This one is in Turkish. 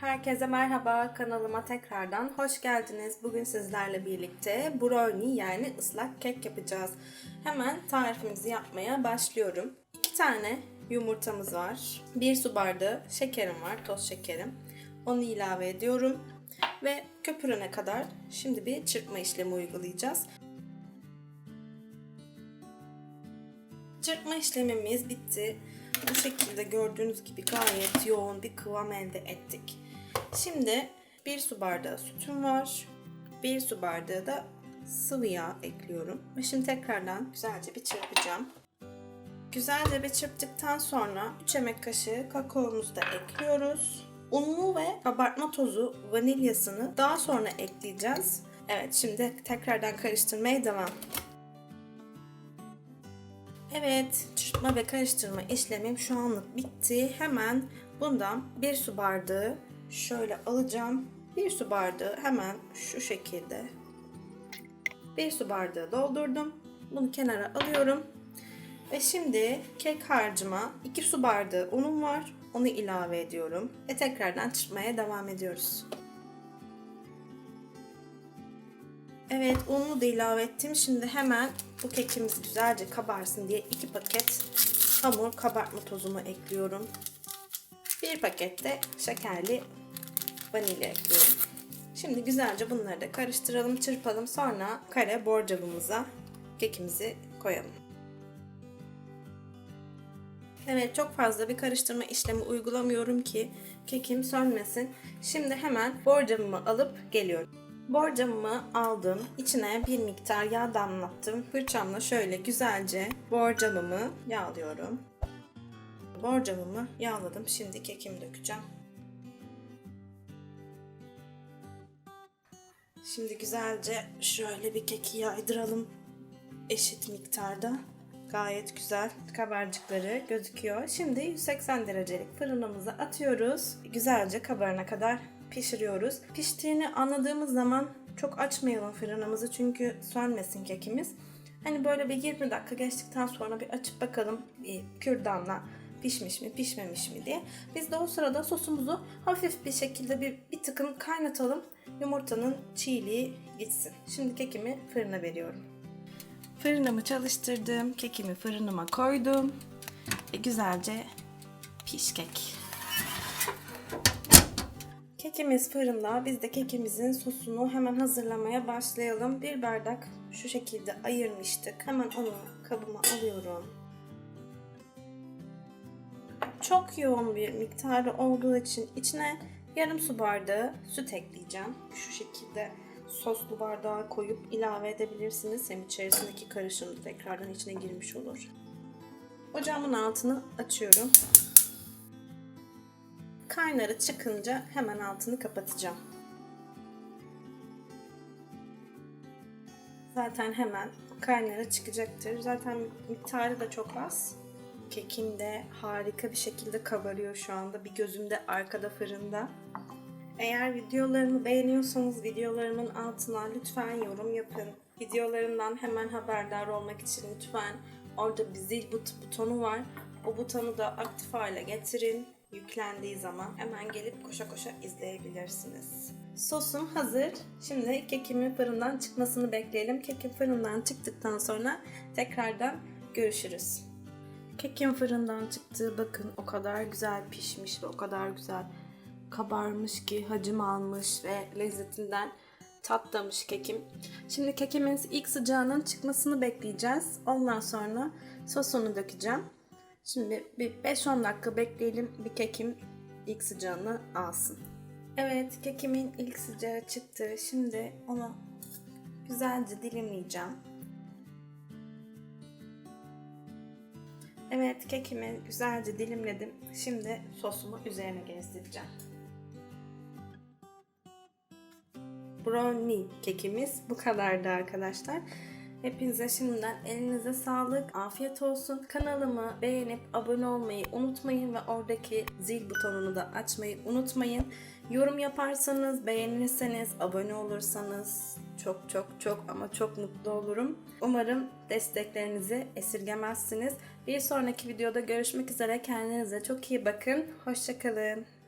Herkese merhaba, kanalıma tekrardan hoş geldiniz. Bugün sizlerle birlikte brownie yani ıslak kek yapacağız. Hemen tarifimizi yapmaya başlıyorum. 2 tane yumurtamız var. 1 su bardağı şekerim var, toz şekerim. Onu ilave ediyorum. Ve köpürene kadar şimdi bir çırpma işlemi uygulayacağız. Çırpma işlemimiz bitti. Bu şekilde gördüğünüz gibi gayet yoğun bir kıvam elde ettik. Şimdi bir su bardağı sütüm var. Bir su bardağı da sıvı yağ ekliyorum. Ve şimdi tekrardan güzelce bir çırpacağım. Güzelce bir çırptıktan sonra 3 yemek kaşığı kakaomuzu da ekliyoruz. Unlu ve kabartma tozu vanilyasını daha sonra ekleyeceğiz. Evet şimdi tekrardan karıştırmaya devam. Evet, çırpma ve karıştırma işlemim şu anlık bitti. Hemen bundan bir su bardağı şöyle alacağım. Bir su bardağı hemen şu şekilde bir su bardağı doldurdum. Bunu kenara alıyorum. Ve şimdi kek harcıma 2 su bardağı unum var. Onu ilave ediyorum. Ve tekrardan çırpmaya devam ediyoruz. Evet ununu da ilave ettim. Şimdi hemen bu kekimiz güzelce kabarsın diye 2 paket hamur kabartma tozumu ekliyorum. Bir pakette şekerli vanilya ekliyorum. Şimdi güzelce bunları da karıştıralım, çırpalım. Sonra kare borcamımıza kekimizi koyalım. Evet çok fazla bir karıştırma işlemi uygulamıyorum ki kekim sönmesin. Şimdi hemen borcamımı alıp geliyorum. Borcamımı aldım. İçine bir miktar yağ damlattım. Fırçamla şöyle güzelce borcamımı yağlıyorum. Borcamımı yağladım. Şimdi kekimi dökeceğim. Şimdi güzelce şöyle bir keki yaydıralım. Eşit miktarda. Gayet güzel kabarcıkları gözüküyor. Şimdi 180 derecelik fırınımıza atıyoruz. Güzelce kabarana kadar pişiriyoruz. Piştiğini anladığımız zaman çok açmayalım fırınımızı çünkü sönmesin kekimiz. Hani böyle bir 20 dakika geçtikten sonra bir açıp bakalım bir kürdanla pişmiş mi pişmemiş mi diye. Biz de o sırada sosumuzu hafif bir şekilde bir, bir tıkın kaynatalım. Yumurtanın çiğliği gitsin. Şimdi kekimi fırına veriyorum. Fırınımı çalıştırdım. Kekimi fırınıma koydum. Ve güzelce piş kek. Kekimiz fırında. Biz de kekimizin sosunu hemen hazırlamaya başlayalım. Bir bardak şu şekilde ayırmıştık. Hemen onu kabıma alıyorum. Çok yoğun bir miktarı olduğu için içine yarım su bardağı süt ekleyeceğim. Şu şekilde soslu bardağa koyup ilave edebilirsiniz. Hem içerisindeki karışım tekrardan içine girmiş olur. Ocağımın altını açıyorum. Kaynarı çıkınca hemen altını kapatacağım. Zaten hemen kaynarı çıkacaktır. Zaten miktarı da çok az. Kekim de harika bir şekilde kabarıyor şu anda. Bir gözüm de arkada fırında. Eğer videolarımı beğeniyorsanız videolarımın altına lütfen yorum yapın. Videolarımdan hemen haberdar olmak için lütfen orada bir zil but butonu var. O butonu da aktif hale getirin. Yüklendiği zaman hemen gelip koşa koşa izleyebilirsiniz. Sosum hazır. Şimdi kekimin fırından çıkmasını bekleyelim. Kekim fırından çıktıktan sonra tekrardan görüşürüz. Kekim fırından çıktı. Bakın o kadar güzel pişmiş ve o kadar güzel kabarmış ki hacim almış ve lezzetinden tatlamış kekim. Şimdi kekimin ilk sıcağının çıkmasını bekleyeceğiz. Ondan sonra sosunu dökeceğim. Şimdi bir 5-10 dakika bekleyelim bir kekim ilk sıcağını alsın. Evet kekimin ilk sıcağı çıktı. Şimdi onu güzelce dilimleyeceğim. Evet kekimi güzelce dilimledim. Şimdi sosumu üzerine gezdireceğim. Brownie kekimiz bu kadardı arkadaşlar. Hepinize şimdiden elinize sağlık, afiyet olsun. Kanalımı beğenip abone olmayı unutmayın ve oradaki zil butonunu da açmayı unutmayın. Yorum yaparsanız, beğenirseniz, abone olursanız çok çok çok ama çok mutlu olurum. Umarım desteklerinizi esirgemezsiniz. Bir sonraki videoda görüşmek üzere. Kendinize çok iyi bakın. Hoşçakalın.